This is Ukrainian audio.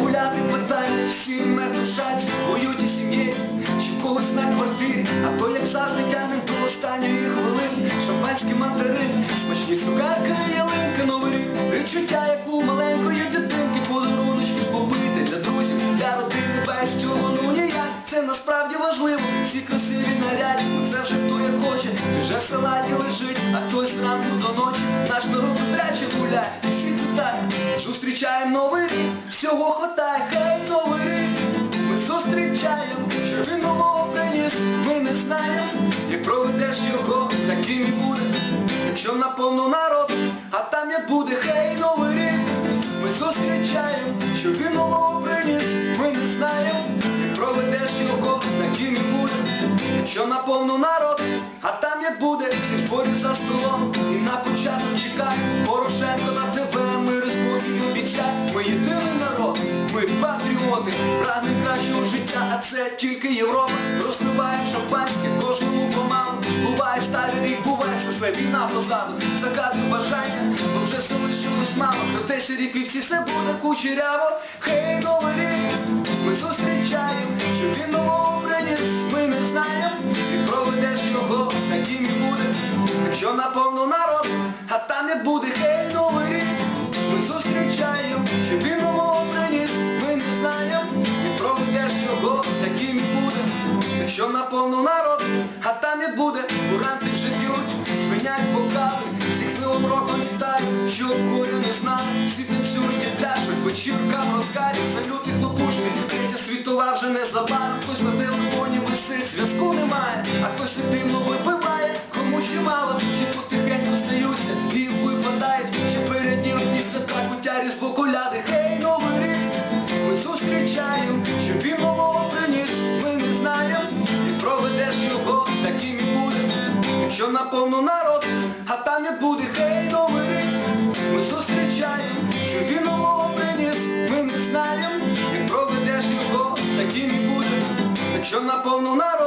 гуляти питання, всі мету шанс, уюті сім'ї, чи в когось на квартирі, а то як завжди тягнем до останньої хвилини, шампанський мандарин, смачні цукерки, ялинка, новий рік, відчуття, як у маленької дитинки, подаруночки купити для друзів, для родини, без цього. Ну ніяк, це насправді важливо, всі красиві наряді, ну це вже хто як хоче, вже в салаті лежить, а хтось зранку до ночі, наш народ зряче гуляє, і зустрічаємо новий рік, всього хватає, хай новий рік, ми зустрічаємо, що він нового приніс, ми не знаємо, як проведеш його, таким і буде, якщо наповну народ, а там як буде, хей, новий рік, ми зустрічаємо, що він нового приніс, ми не знаємо, як проведеш його, таким і буде, якщо наповну народ, а там як буде, всі зборі за це тільки Європа, розпиваємо шампанське, кожному помалу, буває старий рік, буває все, війна позаду, загадку бажання, бо вже залишилось мало, Крутейший рік і всі все буде кучеряво, хей, новий рік, ми зустрічаємо, що він нового приніс, ми не знаємо, і проведеш його, таким і буде, якщо наповну народ, а там як буде, хей, що горю не знаю, всі танцюють і пляшуть, вечірка в розгарі, салюти хлопушки, третя світова вже незабаром, хтось на телефоні висить, зв'язку немає, а хтось активно випиває, кому ще мало, всі потихеньку стаються і випадають, ще передні одні свята, кутярі з вокуляди, хей, новий рік, ми зустрічаємо, що він нового приніс, ми не знаємо, і проведеш його, таким і буде, якщо наповну народ, ми не